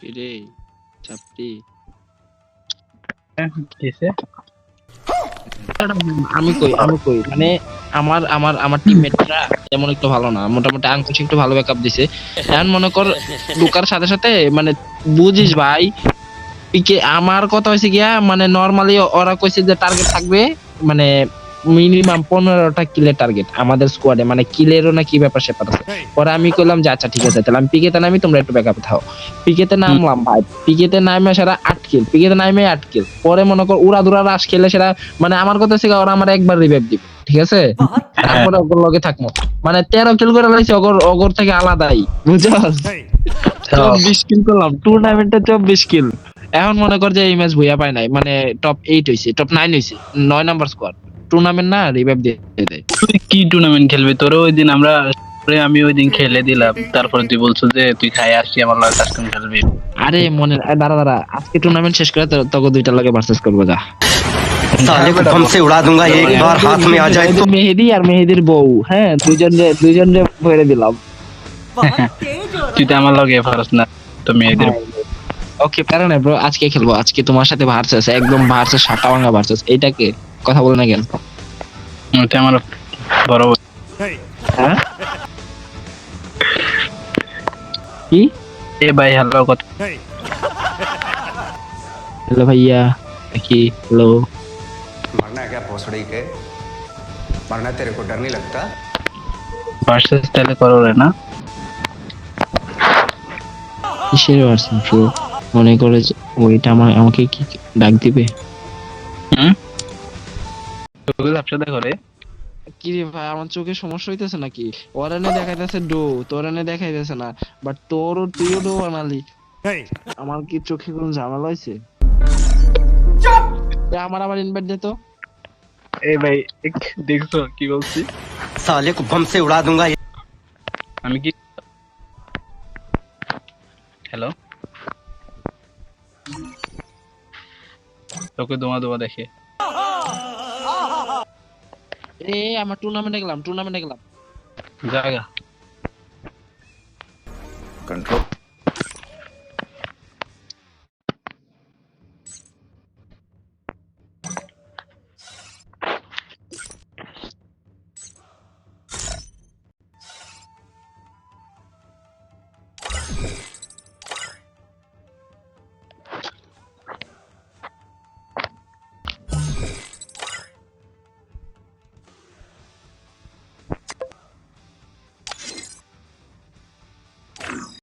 কিরে চাপটি আমি কই আমি কই? মানে আমার আমার আমার টিমমেটরা তেমন একটু ভালো না। মোটামুটি আঙ্কুশ একটু ভালো ব্যাকআপ দিছে। এখন মনে কর ঢোকার সাথে সাথে মানে বুঝিস ভাই পিকে আমার কথা হয়েছে গিয়া মানে নর্মালি ওরা কইছে যে টার্গেট থাকবে মানে মিনিমাম পনেরোটা কিলের টার্গেট আমাদের স্কোয়াডে মানে কিলেরও না কি ব্যাপার স্যাপার আছে। পরে আমি কইলাম যে আচ্ছা ঠিক আছে তাহলে আমি পিকেতে নামি তোমরা একটু ব্যাকআপে থাও। পিকেতে নামলাম ভাই। পিকেতে নামে সেটা আট কিল পিকেতে নামে আট কিল পরে মনে কর উড়া দুরা রাশ খেলে সেটা মানে আমার কথা থেকে ওরা আমার একবার রিভাইভ দিবে ঠিক আছে? তারপরে ওগর লগে থাকব। মানে তেরো কিল করে লাইছি অগর অগর থেকে আলাদাই বুঝছস চব্বিশ কিল করলাম টুর্নামেন্টে চব্বিশ কিল এখন মনে কর যে এই ম্যাচ ভুইয়া পায় নাই মানে টপ এইট হইছে টপ নাইন হইছে নয় নাম্বার স্কোয়াড টুর্নামেন্ট না রিভাইভ দিয়ে দেয় তুই কি টুর্নামেন্ট খেলবি তোর ওই দিন আমরা আমি ওই দিন খেলে দিলাম তারপরে তুই বলছো যে তুই খাই আসছি আমার লাগে কাস্টম খেলবি আরে মনে আ, দাঁড়া দাঁড়া আজকে টুর্নামেন্ট শেষ করে তো- তোকে দুইটার লাগে ভার্সেস করবো যা साले को बम से उड़ा दूंगा एक बार हाथ में आ जाए तो মেহেদি আর মেহেদির বউ হ্যাঁ দুইজন দুইজন ভরে দিলাম তুই তো আমার লগে পারস না তো মেয়েদের ওকে প্যারা নাই ব্রো আজকে খেলবো আজকে তোমার সাথে ভার্সেস একদম ভার্সেস সাটা ভাঙা ভার্সেস এইটাকে কথা বলে না কেন তুই আমার বড় ভাই। হ্যাঁ কি এ ভাই হ্যালো কথা হ্যালো ভাইয়া কি হ্যালো मरना है क्या भोसड़ी के मरना तेरे को डर नहीं लगता ভার্সেস তাহলে করো রে না কিসের ভার্সেস ব্রো মনে করে যে ওইটা আমার আমাকে কি ডাক দিবে হুম চোখে ঝাপসা দেখো কি রে ভাই আমার চোখে সমস্যা হইতেছে নাকি? ওরানে দেখাইতেছে ডো তোরানে দেখাইতেছে না। বাট তোরও তুইও ডো বানালি আমার কি চোখে কোনো ঝামেলা হয়েছে আমার আবার ইনভাইট দে তো। এ ভাই দেখছ কি বলছি? সালে কো বম উড়া দুঙ্গা আমি কি হ্যালো তোকে দোমা দোমা দেখে। Eh, ama tournament dekhlam, tournament dekhlam. Jaga. Control.